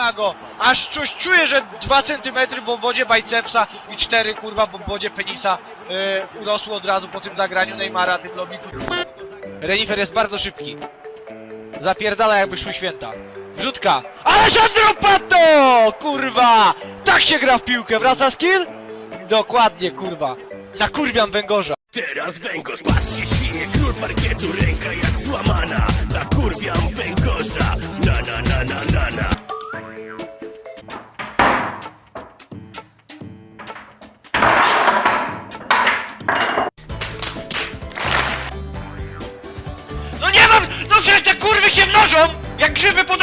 nago. Aż coś czuję, że 2 cm w obwodzie bicepsa i 4 kurwa w obwodzie penisa yy, urosło od razu po tym zagraniu Neymara, tym lobiku. Renifer jest bardzo szybki. Zapierdala jakby szły święta. Rzutka. Alessandro Pato! Kurwa! Tak się gra w piłkę. Wraca skill? Dokładnie, kurwa. Nakurwiam węgorza. Teraz węgorz, patrzcie świnie, król parkietu, ręka jak złamana Nakurwiam węgorza, na na na na na na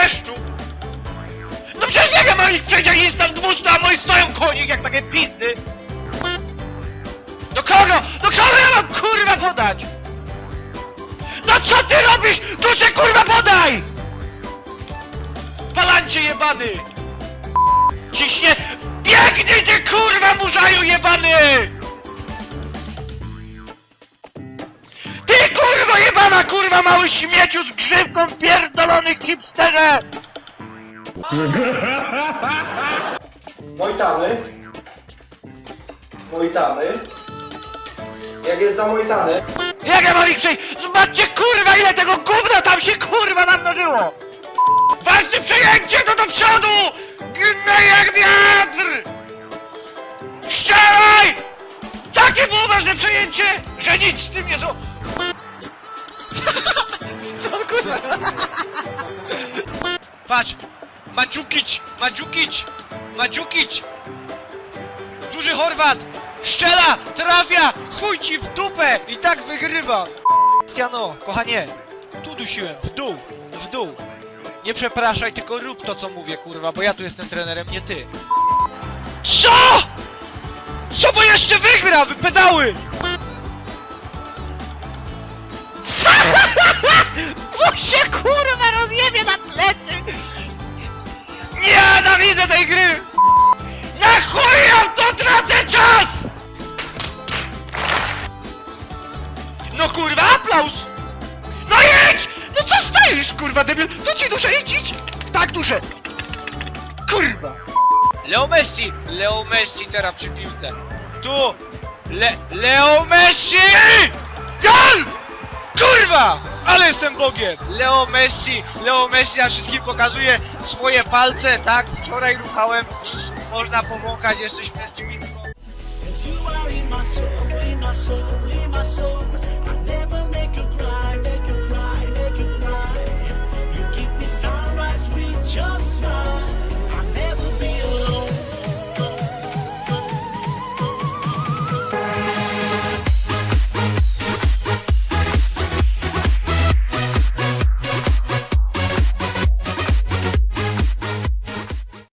deszczu! No przecież jak ja mam ich przejść, jak jest tam 200, a moi stoją konik jak takie pizdy! Do kogo? Do kogo ja mam kurwa podać? No co ty robisz? Tu się kurwa podaj! Palancie jebany! Ciśnie! Biegnij ty kurwa murzaju jebany! Jebana kurwa mały śmieciu z grzywką pierdolony hipsterze! Mojtany. Mojtany. Jak jest zamojtany, Jak ja mam ich przejść? Zobaczcie kurwa ile tego gówna tam się kurwa namnożyło! Walczy przejęcie to do przodu! Gnę jak wiatr! Strzelaj! Takie było ważne przejęcie, że nic z tym nie zło... Patrz! Maciukić! Maciukić! Maciukić! Duży Chorwat! Szczela! Trafia! Chuj ci w dupę! I tak wygrywa! Tiano, kochanie! Tu dusiłem, w dół! W dół! Nie przepraszaj, tylko rób to co mówię, kurwa, bo ja tu jestem trenerem, nie ty! CO?! Co, bo jeszcze wygra, wy Bo się kurwa rozjebie na plecy! Nienawidzę tej gry! Na chuj ja w to tracę czas! No kurwa, aplauz! No jedź! No co stoisz, kurwa, debil? To ci duszę, idź, idź! Tak, duszę! Kurwa! Leo Messi! Leo Messi teraz przy piłce. Tu! Le... Leo Messi! Gol! Kurwa! ale jestem Bogiem! Leo Messi, Leo Messi na wszystkim pokazuje swoje palce, tak? Wczoraj ruchałem, można powąchać, jesteśmy z tymi you are in my soul, in my soul, in my soul. I never make a.